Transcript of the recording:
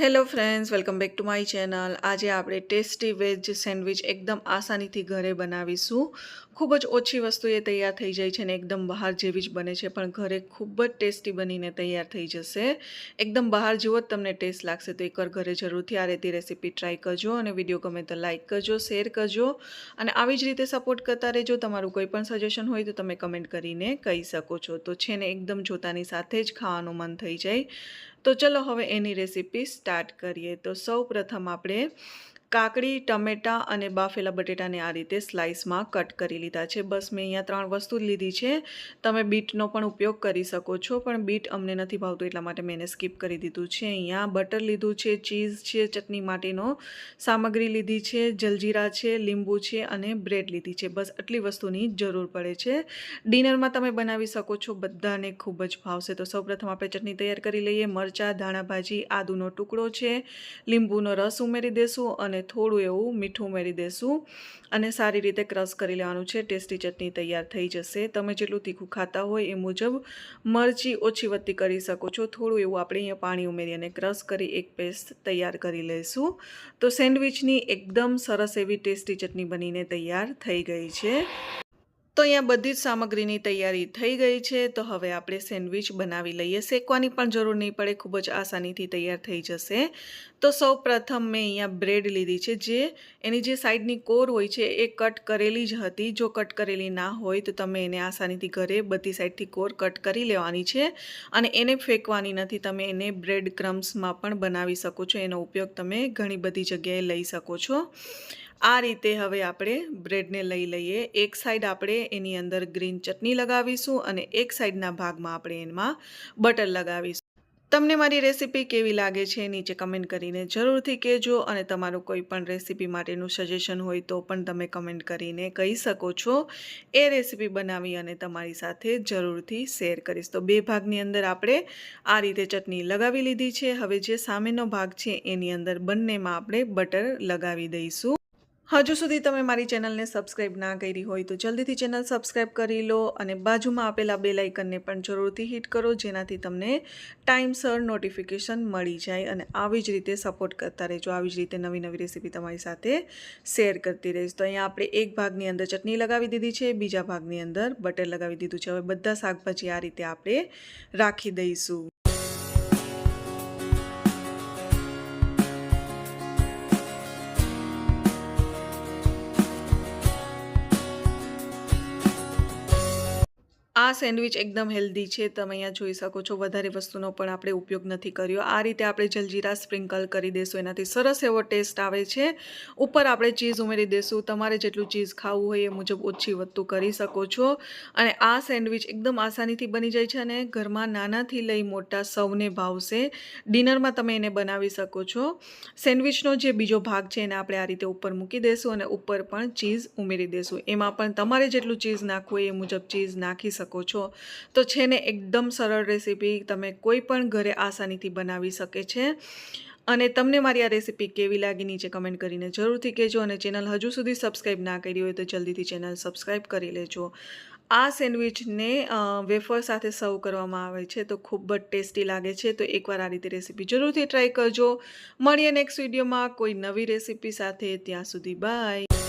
Hello friends welcome back to my channel આજે આપણે tasty veg sandwich એકદમ આસાનીથી ઘરે બનાવીશું. ખૂબ જ ઓછી વસ્તુ એ તૈયાર થઈ જાય છે ને એકદમ બહાર જેવી જ બને છે, પણ ઘરે ખૂબ જ ટેસ્ટી બનીને તૈયાર થઈ જશે. એકદમ બહાર જેવો જ તમને ટેસ્ટ લાગશે, તો એકવાર ઘરે જરૂરથી આ રીતે રેસીપી ટ્રાય કરજો અને વીડિયો ગમે તો લાઇક કરજો શેર કરજો. અને આવી જ રીતે સપોર્ટ કરતા રહેજો. તમારું કોઈ પણ સજેશન હોય તો તમે કમેન્ટ કરીને કહી શકો છો. તો છે ને એકદમ જોતાની સાથે જ ખાવાનું મન થઈ જાય. તો ચલો હવે એની રેસીપી સ્ટાર્ટ કરીએ. તો સૌ પ્રથમ આપણે કાકડી, ટમેટાં અને બાફેલા બટેટાને આ રીતે સ્લાઇસમાં કટ કરી લીધા છે. બસ મેં અહીંયા ત્રણ વસ્તુ જ લીધી છે. તમે બીટનો પણ ઉપયોગ કરી શકો છો, પણ બીટ અમને નથી ભાવતું એટલા માટે મેં એને સ્કીપ કરી દીધું છે. અહીંયા બટર લીધું છે, ચીઝ છે, ચટણી માટેનો સામગ્રી લીધી છે, જલજીરા છે, લીંબુ છે અને બ્રેડ લીધી છે. બસ આટલી વસ્તુની જરૂર પડે છે. ડિનરમાં તમે બનાવી શકો છો, બધાને ખૂબ જ ભાવશે. તો સૌપ્રથમ આપણે ચટણી તૈયાર કરી લઈએ. મરચાં, ધાણા ભાજી, આદુનો ટુકડો છે. લીંબુનો રસ ઉમેરી દેશું અને થોડું એવું મીઠું ઉમેરી દેશું અને સારી રીતે ક્રશ કરી લેવાનું છે. ટેસ્ટી ચટણી તૈયાર થઈ જશે. તમે જેટલું તીખું ખાતા હોય એ મુજબ મરચી ઓછી વધતી કરી શકો છો. થોડું એવું આપણે અહીંયા પાણી ઉમેરી અને ક્રશ કરી એક પેસ્ટ તૈયાર કરી લઈશું. તો સેન્ડવિચની એકદમ સરસ એવી ટેસ્ટી ચટણી બનીને તૈયાર થઈ ગઈ છે. તો અહીંયા બધી જ સામગ્રીની તૈયારી થઈ ગઈ છે, તો હવે આપણે સેન્ડવિચ બનાવી લઈએ. શેકવાની પણ જરૂર નહીં પડે, ખૂબ જ આસાનીથી તૈયાર થઈ જશે. તો સૌ પ્રથમ મેં અહીંયા બ્રેડ લીધી છે, જે એની જે સાઈડની કોર હોય છે, એ કટ કરેલી જ હતી. જો કટ કરેલી ના હોય, તો તમે એને આસાનીથી ઘરે બધી સાઈડથી કોર કટ કરી લેવાની છે અને એને ફેંકવાની નથી. તમે એને બ્રેડ ક્રમ્સમાં પણ બનાવી શકો છો. એનો ઉપયોગ તમે ઘણી બધી જગ્યાએ લઈ શકો છો. આ રીતે હવે આપણે બ્રેડને લઈ લઈએ. એક સાઈડ આપણે એની અંદર ગ્રીન ચટણી લગાવીશું અને એક સાઈડના ભાગમાં આપણે એમાં બટર લગાવીશું. તમને મારી રેસીપી કેવી લાગે છે નીચે કમેન્ટ કરીને જરૂરથી કહેજો અને તમારું કોઈ પણ રેસીપી માટેનું સજેશન હોય તો પણ તમે કમેન્ટ કરીને કહી શકો છો. એ રેસીપી બનાવી અને તમારી સાથે જરૂરથી શેર કરીશ. તો બે ભાગની અંદર આપણે આ રીતે ચટણી લગાવી લીધી છે. હવે જે સામેનો ભાગ છે એની અંદર બંનેમાં આપણે બટર લગાવી દઈશું. હજુ સુધી તમે મારી ચેનલને સબસ્ક્રાઇબ ના કરી હોય તો જલ્દીથી ચેનલ સબસ્ક્રાઈબ કરી લો અને બાજુમાં આપેલા બે લાઇકનને પણ જરૂરથી હિટ કરો, જેનાથી તમને ટાઈમસર નોટિફિકેશન મળી જાય અને આવી જ રીતે સપોર્ટ કરતા રહેજો. આવી જ રીતે નવી નવી રેસીપી તમારી સાથે શેર કરતી રહીશ. તો અહીંયા આપણે એક ભાગની અંદર ચટણી લગાવી દીધી છે, બીજા ભાગની અંદર બટર લગાવી દીધું છે. હવે બધા શાકભાજી આ રીતે આપણે રાખી દઈશું. આ સેન્ડવિચ એકદમ હેલ્ધી છે. તમે અહીંયા જોઈ શકો છો, વધારે વસ્તુનો પણ આપણે ઉપયોગ નથી કર્યો. આ રીતે આપણે જલજીરા સ્પ્રિંકલ કરી દઈશું એનાથી સરસ એવો ટેસ્ટ આવે છે. ઉપર આપણે ચીઝ ઉમેરી દઈશું તમારે જેટલું ચીઝ ખાવું હોય એ મુજબ ઓછી વધતું કરી શકો છો. અને આ સેન્ડવિચ એકદમ આસાનીથી બની જાય છે અને ઘરમાં નાનાથી લઈ મોટા સૌને ભાવશે. ડિનરમાં તમે એને બનાવી શકો છો. સેન્ડવિચનો જે બીજો ભાગ છે એને આપણે આ રીતે ઉપર મૂકી દઈશું અને ઉપર પણ ચીઝ ઉમેરી દઈશું એમાં પણ તમારે જેટલું ચીઝ નાખવું હોય એ મુજબ ચીઝ નાખી છો. તો છે ને, એકદમ સરળ રેસીપી તમે કોઈ પણ ઘરે આસાનીથી બનાવી શકે છે. અને તમને મારી આ રેસીપી કેવી લાગી નીચે કમેન્ટ કરીને જરૂરથી કહેજો અને ચેનલ હજુ સુધી સબસ્ક્રાઈબ ના કરી હોય તો જલ્દીથી ચેનલ સબસ્ક્રાઈબ કરી લેજો. આ સેન્ડવિચને વેફર સાથે સર્વ કરવામાં આવે છે તો ખૂબ જ ટેસ્ટી લાગે છે. તો એકવાર આ રીતે રેસીપી જરૂરથી ટ્રાય કરજો. મળીએ નેક્સ્ટ વિડીયોમાં કોઈ નવી રેસીપી સાથે. ત્યાં સુધી બાય.